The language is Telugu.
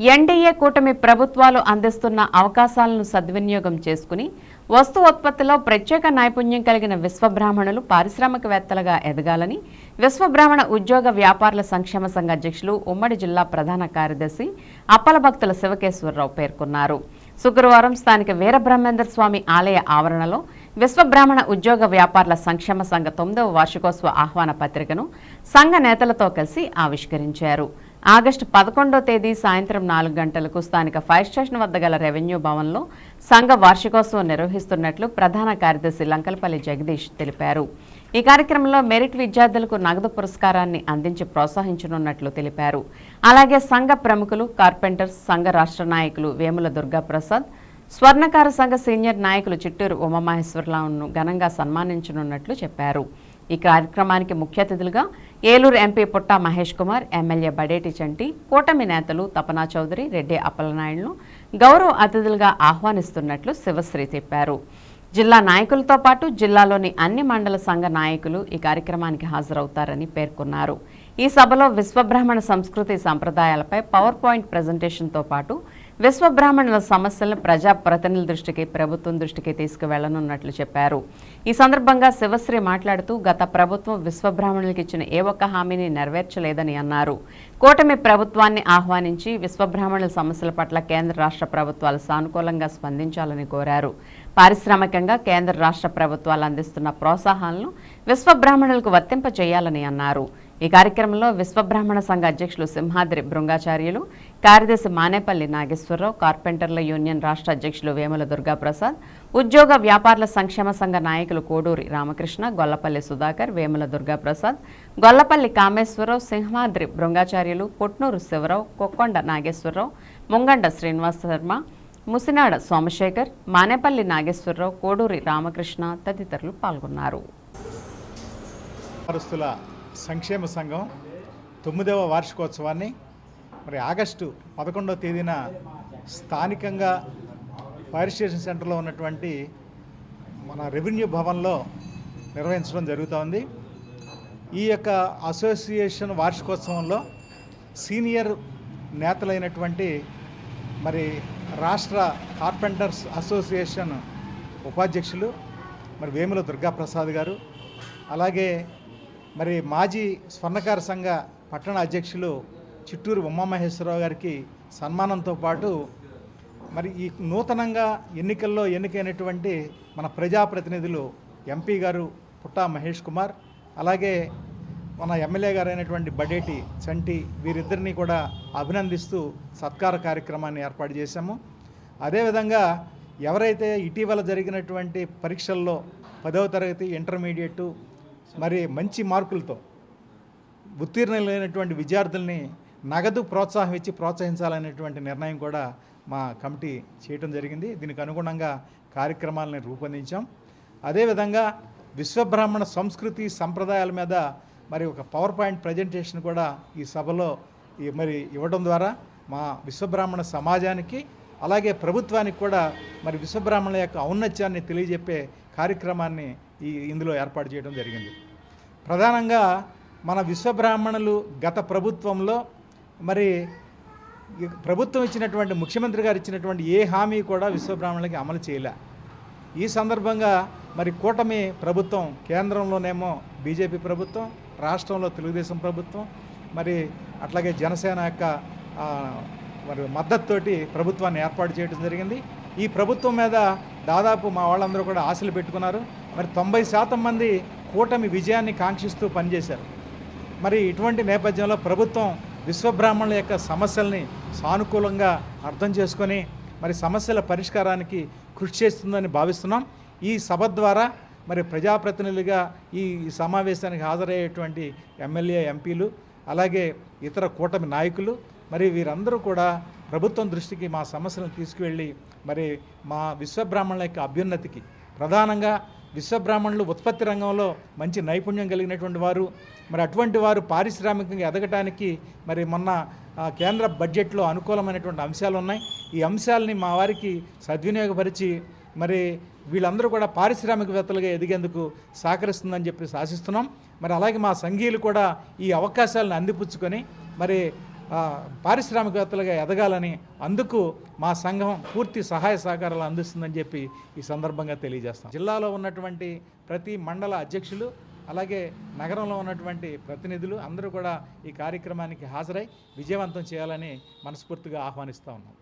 ఎన్డీఏ కూటమి ప్రభుత్వాలు అందిస్తున్న అవకాశాలను సద్వినియోగం చేసుకుని వస్తు ఉత్పత్తిలో ప్రత్యేక నైపుణ్యం కలిగిన విశ్వబ్రాహ్మణులు పారిశ్రామికవేత్తలుగా ఎదగాలని విశ్వబ్రాహ్మణ ఉద్యోగ వ్యాపారుల సంక్షేమ సంఘ అధ్యక్షులు ఉమ్మడి జిల్లా ప్రధాన కార్యదర్శి అప్పల భక్తుల శివకేశ్వరరావు పేర్కొన్నారు. శుక్రవారం స్థానిక వీరబ్రహ్మేందర్ స్వామి ఆలయ ఆవరణలో విశ్వబ్రాహ్మణ ఉద్యోగ వ్యాపారుల సంక్షేమ సంఘ తొమ్మిదవ వార్షికోత్సవ ఆహ్వాన పత్రికను సంఘ నేతలతో కలిసి ఆవిష్కరించారు. ఆగస్టు పదకొండో తేదీ సాయంత్రం నాలుగు గంటలకు స్థానిక ఫైర్ స్టేషన్ వద్ద గల రెవెన్యూ భవన్లో సంఘ వార్షికోత్సవం నిర్వహిస్తున్నట్లు ప్రధాన కార్యదర్శి లంకలపల్లి జగదీష్ తెలిపారు. ఈ కార్యక్రమంలో మెరిట్ విద్యార్థులకు నగదు పురస్కారాన్ని అందించి ప్రోత్సహించనున్నట్లు తెలిపారు. అలాగే సంఘ ప్రముఖులు కార్పెంటర్స్ సంఘ రాష్ట్ర నాయకులు వేముల దుర్గాప్రసాద్ స్వర్ణకార సంఘ సీనియర్ నాయకులు చిట్టూరు ఉమామహేశ్వరరావును ఘనంగా సన్మానించనున్నట్లు చెప్పారు. ఈ కార్యక్రమానికి ముఖ్య అతిథులుగా ఏలూరు ఎంపీ పుట్ట మహేష్ కుమార్ ఎమ్మెల్యే బడేటి చంటి కూటమి నేతలు తపనా చౌదరి రెడ్డి అప్పలనాయుడును గౌరవ అతిథులుగా ఆహ్వానిస్తున్నట్లు శివశ్రీ చెప్పారు. జిల్లా నాయకులతో పాటు జిల్లాలోని అన్ని మండల సంఘ నాయకులు ఈ కార్యక్రమానికి హాజరవుతారని పేర్కొన్నారు. ఈ సభలో విశ్వబ్రాహ్మణ సంస్కృతి సంప్రదాయాలపై పవర్ పాయింట్ ప్రజెంటేషన్తో పాటు విశ్వబ్రాహ్మణుల సమస్యలను ప్రజాప్రతినిధుల దృష్టికి ప్రభుత్వం దృష్టికి తీసుకువెళ్ళనున్నట్లు చెప్పారు. ఈ సందర్భంగా శివశ్రీ మాట్లాడుతూ గత ప్రభుత్వం విశ్వబ్రాహ్మణులకు ఇచ్చిన ఏ ఒక్క హామీని నెరవేర్చలేదని అన్నారు. కూటమి ప్రభుత్వాన్ని ఆహ్వానించి విశ్వబ్రాహ్మణుల సమస్యల పట్ల కేంద్ర రాష్ట్ర ప్రభుత్వాలు సానుకూలంగా స్పందించాలని కోరారు. పారిశ్రామికంగా కేంద్ర రాష్ట్ర ప్రభుత్వాలు అందిస్తున్న ప్రోత్సాహాలను విశ్వబ్రాహ్మణులకు వర్తింపజేయాలని అన్నారు. ఈ కార్యక్రమంలో విశ్వబ్రాహ్మణ సంఘ అధ్యక్షులు సింహాద్రి బృంగాచార్యులు కార్యదర్శి మానేపల్లి నాగేశ్వరరావు కార్పెంటర్ల యూనియన్ రాష్ట్ర అధ్యక్షులు వేముల దుర్గాప్రసాద్ ఉద్యోగ వ్యాపారుల సంక్షేమ సంఘ నాయకులు కోడూరి రామకృష్ణ గొల్లపల్లి సుధాకర్ వేముల దుర్గాప్రసాద్ గొల్లపల్లి కామేశ్వరరావు సింహాద్రి బృంగాచార్యులు పొట్నూరు శివరావు కొక్కొండ నాగేశ్వరరావు ముంగండ శ్రీనివాస్ శర్మ ముసినాడ సోమశేఖర్ మానేపల్లి నాగేశ్వరరావు కోడూరి రామకృష్ణ తదితరులు పాల్గొన్నారు. సంక్షేమ సంఘం తొమ్మిదవ వార్షికోత్సవాన్ని మరి ఆగస్టు పదకొండవ తేదీన స్థానికంగా ఫైర్ స్టేషన్ సెంటర్లో ఉన్నటువంటి మన రెవెన్యూ భవన్లో నిర్వహించడం జరుగుతోంది. ఈ యొక్క అసోసియేషన్ వార్షికోత్సవంలో సీనియర్ నేతలైనటువంటి మరి రాష్ట్ర కార్పెంటర్స్ అసోసియేషన్ ఉపాధ్యక్షులు మరి వేముల దుర్గాప్రసాద్ గారు అలాగే మరి మాజీ స్వర్ణకార సంఘ పట్టణ అధ్యక్షులు చిట్టూరు ఉమామహేశ్వరరావు గారికి సన్మానంతో పాటు మరి ఈ నూతనంగా ఎన్నికల్లో ఎన్నికైనటువంటి మన ప్రజాప్రతినిధులు ఎంపీ గారు పుట్టా మహేష్ కుమార్ అలాగే మన ఎమ్మెల్యే గారైనటువంటి బడేటి చంటి వీరిద్దరిని కూడా అభినందిస్తూ సత్కార కార్యక్రమాన్ని ఏర్పాటు చేశాము. అదేవిధంగా ఎవరైతే ఇటీవల జరిగినటువంటి పరీక్షల్లో పదవ తరగతి ఇంటర్మీడియట్ మరి మంచి మార్కులతో ఉత్తీర్ణులైనటువంటి విద్యార్థుల్ని నగదు ప్రోత్సాహం ఇచ్చి ప్రోత్సహించాలనేటువంటి నిర్ణయం కూడా మా కమిటీ చేయటం జరిగింది. దీనికి అనుగుణంగా కార్యక్రమాలని రూపొందించాం. అదేవిధంగా విశ్వబ్రాహ్మణ సంస్కృతి సంప్రదాయాల మీద మరి ఒక పవర్ పాయింట్ ప్రజెంటేషన్ కూడా ఈ సభలో ఈ మరి ఇవ్వడం ద్వారా మా విశ్వబ్రాహ్మణ సమాజానికి అలాగే ప్రభుత్వానికి కూడా మరి విశ్వబ్రాహ్మణుల యొక్క ఔన్నత్యాన్ని తెలియజెప్పే కార్యక్రమాన్ని ఈ ఇందులో ఏర్పాటు చేయడం జరిగింది. ప్రధానంగా మన విశ్వబ్రాహ్మణులు గత ప్రభుత్వంలో మరి ప్రభుత్వం ఇచ్చినటువంటి ముఖ్యమంత్రి గారు ఇచ్చినటువంటి ఏ హామీ కూడా విశ్వబ్రాహ్మణులకి అమలు చేయలే. ఈ సందర్భంగా మరి కూటమి ప్రభుత్వం కేంద్రంలోనేమో బీజేపీ ప్రభుత్వం రాష్ట్రంలో తెలుగుదేశం ప్రభుత్వం మరి అట్లాగే జనసేన యొక్క మరి మద్దతుతోటి ప్రభుత్వాన్ని ఏర్పాటు చేయడం జరిగింది. ఈ ప్రభుత్వం మీద దాదాపు మా వాళ్ళందరూ కూడా ఆశలు పెట్టుకున్నారు. మరి తొంభై శాతం మంది కూటమి విజయాన్ని కాంక్షిస్తూ పనిచేశారు. మరి ఇటువంటి నేపథ్యంలో ప్రభుత్వం విశ్వబ్రాహ్మణుల యొక్క సమస్యల్ని సానుకూలంగా అర్థం చేసుకొని మరి సమస్యల పరిష్కారానికి కృషి చేస్తుందని భావిస్తున్నాం. ఈ సభ ద్వారా మరి ప్రజాప్రతినిధులుగా ఈ సమావేశానికి హాజరయ్యేటువంటి ఎమ్మెల్యే ఎంపీలు అలాగే ఇతర కూటమి నాయకులు మరి వీరందరూ కూడా ప్రభుత్వం దృష్టికి మా సమస్యలను తీసుకువెళ్ళి మరి మా విశ్వబ్రాహ్మణుల యొక్క అభ్యున్నతికి ప్రధానంగా విశ్వబ్రాహ్మణులు ఉత్పత్తి రంగంలో మంచి నైపుణ్యం కలిగినటువంటి వారు. మరి అటువంటి వారు పారిశ్రామికంగా ఎదగటానికి మరి మొన్న కేంద్ర బడ్జెట్లో అనుకూలమైనటువంటి అంశాలు ఉన్నాయి. ఈ అంశాలని మా వారికి సద్వినియోగపరిచి మరి వీళ్ళందరూ కూడా పారిశ్రామికవేత్తలుగా ఎదిగేందుకు సహకరిస్తుందని చెప్పి ఆశిస్తున్నాం. మరి అలాగే మా సంఘీయులు కూడా ఈ అవకాశాలను అందిపుచ్చుకొని మరి పారిశ్రామికవేత్తలుగా ఎదగాలని అందుకు మా సంఘం పూర్తి సహాయ సహకారాలు అందిస్తుందని చెప్పి ఈ సందర్భంగా తెలియజేస్తాం. జిల్లాలో ఉన్నటువంటి ప్రతి మండల అధ్యక్షులు అలాగే నగరంలో ఉన్నటువంటి ప్రతినిధులు అందరూ కూడా ఈ కార్యక్రమానికి హాజరై విజయవంతం చేయాలని మనస్ఫూర్తిగా ఆహ్వానిస్తూ ఉన్నాం.